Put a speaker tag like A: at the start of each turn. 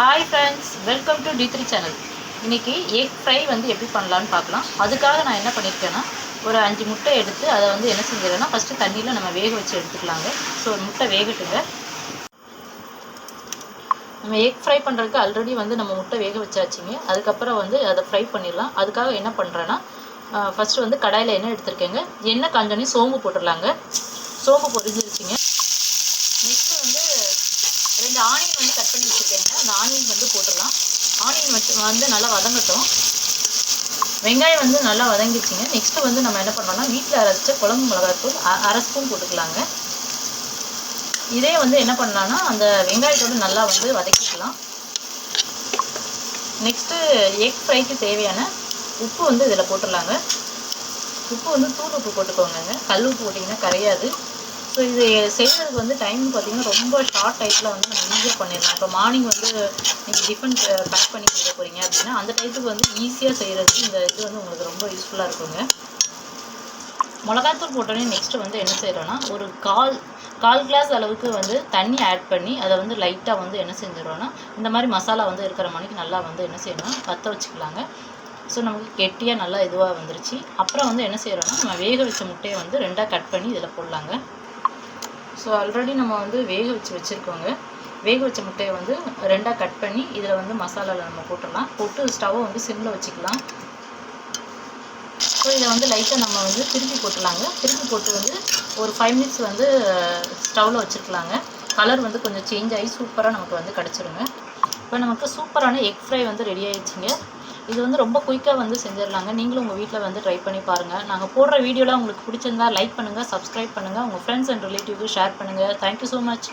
A: Hi friends welcome to D three channel இன்றைக்கி egg fry வந்து எப்படி பண்ணலான்னு பார்க்கலாம். அதுக்காக நான் என்ன பண்ணியிருக்கேன்னா ஒரு அஞ்சு முட்டை எடுத்து அதை வந்து என்ன செஞ்சிடறேன்னா ஃபஸ்ட்டு தண்ணியில் நம்ம வேக வச்சு எடுத்துக்கலாங்க. ஸோ ஒரு முட்டை வேகட்டுங்க. நம்ம எக் ஃப்ரை பண்ணுறதுக்கு ஆல்ரெடி வந்து நம்ம முட்டை வேக வச்சாச்சுங்க. அதுக்கப்புறம் வந்து அதை ஃப்ரை பண்ணிடலாம். அதுக்காக என்ன பண்ணுறேன்னா ஃபஸ்ட்டு வந்து கடாயில் எண்ணெய் எடுத்திருக்கேங்க. எண்ணெய் காஞ்சோடனே சோம்பு போட்டுடலாங்க. சோம்பு பொரிஞ்சிருச்சுங்க. நெக்ஸ்ட்டு வந்து ரெண்டு ஆனியன் வந்து கட் பண்ணி வச்சுருக்கேங்க. அந்த ஆனியன் வந்து போட்டுடலாம். ஆனியன் வச்சு வந்து நல்லா வதங்கட்டும். வெங்காயம் வந்து நல்லா வதங்கிடுச்சிங்க. நெக்ஸ்ட்டு வந்து நம்ம என்ன பண்ணோம்னா வீட்டில் அரைச்ச குழம்பு மிளகாய்த்தூள் அரை ஸ்பூன் போட்டுக்கலாங்க. இதே வந்து என்ன பண்ணலான்னா அந்த வெங்காயத்தோடு நல்லா வந்து வதக்கிக்கலாம். நெக்ஸ்ட்டு எக் ஃப்ரைக்கு தேவையான உப்பு வந்து இதில் போட்டுடலாங்க. உப்பு வந்து தூள் உப்பு போட்டுக்கோங்க கல் உப்பு போட்டிங்கன்னா கரையாது. ஸோ இது செய்கிறதுக்கு வந்து டைம் பார்த்தீங்கன்னா ரொம்ப ஷார்ட் டைப்பில் வந்து நம்ம ஈஸியாக பண்ணிடலாம். இப்போ மார்னிங் வந்து நீங்கள் டிஃபன் பேக் பண்ணி கொடுக்க போகிறீங்க அப்படின்னா அந்த டைத்துக்கு வந்து ஈஸியாக செய்கிறதுக்கு இந்த இது வந்து உங்களுக்கு ரொம்ப யூஸ்ஃபுல்லாக இருக்குங்க. மிளகாத்தூள் போட்டோடனே நெக்ஸ்ட்டு வந்து என்ன செய்கிறோன்னா ஒரு கால் கால் கிளாஸ் அளவுக்கு வந்து தண்ணி ஆட் பண்ணி அதை வந்து லைட்டாக வந்து என்ன செஞ்சிடறோன்னா இந்த மாதிரி மசாலா வந்து இருக்கிற மணிக்கு நல்லா வந்து என்ன செய்யணும்னா பற்ற வச்சுக்கலாங்க. ஸோ நமக்கு கெட்டியாக நல்லா இதுவாக வந்துருச்சு. அப்புறம் வந்து என்ன செய்கிறோன்னா நம்ம வேக வச்ச முட்டையை வந்து ரெண்டாக கட் பண்ணி இதில் போடலாங்க. ஸோ ஆல்ரெடி நம்ம வந்து வேக வச்சு வச்சுருக்கோங்க. வேக வச்ச முட்டையை வந்து ரெண்டாக கட் பண்ணி இதில் வந்து மசாலாவில் நம்ம போட்டுடலாம். போட்டு ஸ்டவ்வை வந்து சிம்மில் வச்சுக்கலாம். ஸோ இதை வந்து லைட்டாக நம்ம வந்து திருப்பி போட்டுடலாங்க. திருப்பி போட்டு வந்து ஒரு ஃபைவ் மினிட்ஸ் வந்து ஸ்டவ்வில் வச்சுருக்கலாங்க. கலர் வந்து கொஞ்சம் சேஞ்ச் ஆகி சூப்பராக நமக்கு வந்து கிடச்சிருங்க. இப்போ நமக்கு சூப்பரான எக் ஃப்ரை வந்து ரெடி ஆகிடுச்சிங்க இது வந்து ரொம்ப குயிக்காக வந்து செஞ்சிடலாங்க. நீங்களும் உங்கள் வீட்டில் வந்து ட்ரை பண்ணி பாருங்கள் நாங்கள் போடுற வீடியோலாம் உங்களுக்கு பிடிச்சிருந்தா லைக் பண்ணுங்கள் சப்ஸ்கிரைப் பண்ணுங்கள் உங்கள் ஃப்ரெண்ட்ஸ் அண்ட் ரிலேட்டிவ்க்கு ஷேர் பண்ணுங்கள் தேங்க்யூ ஸோ மச்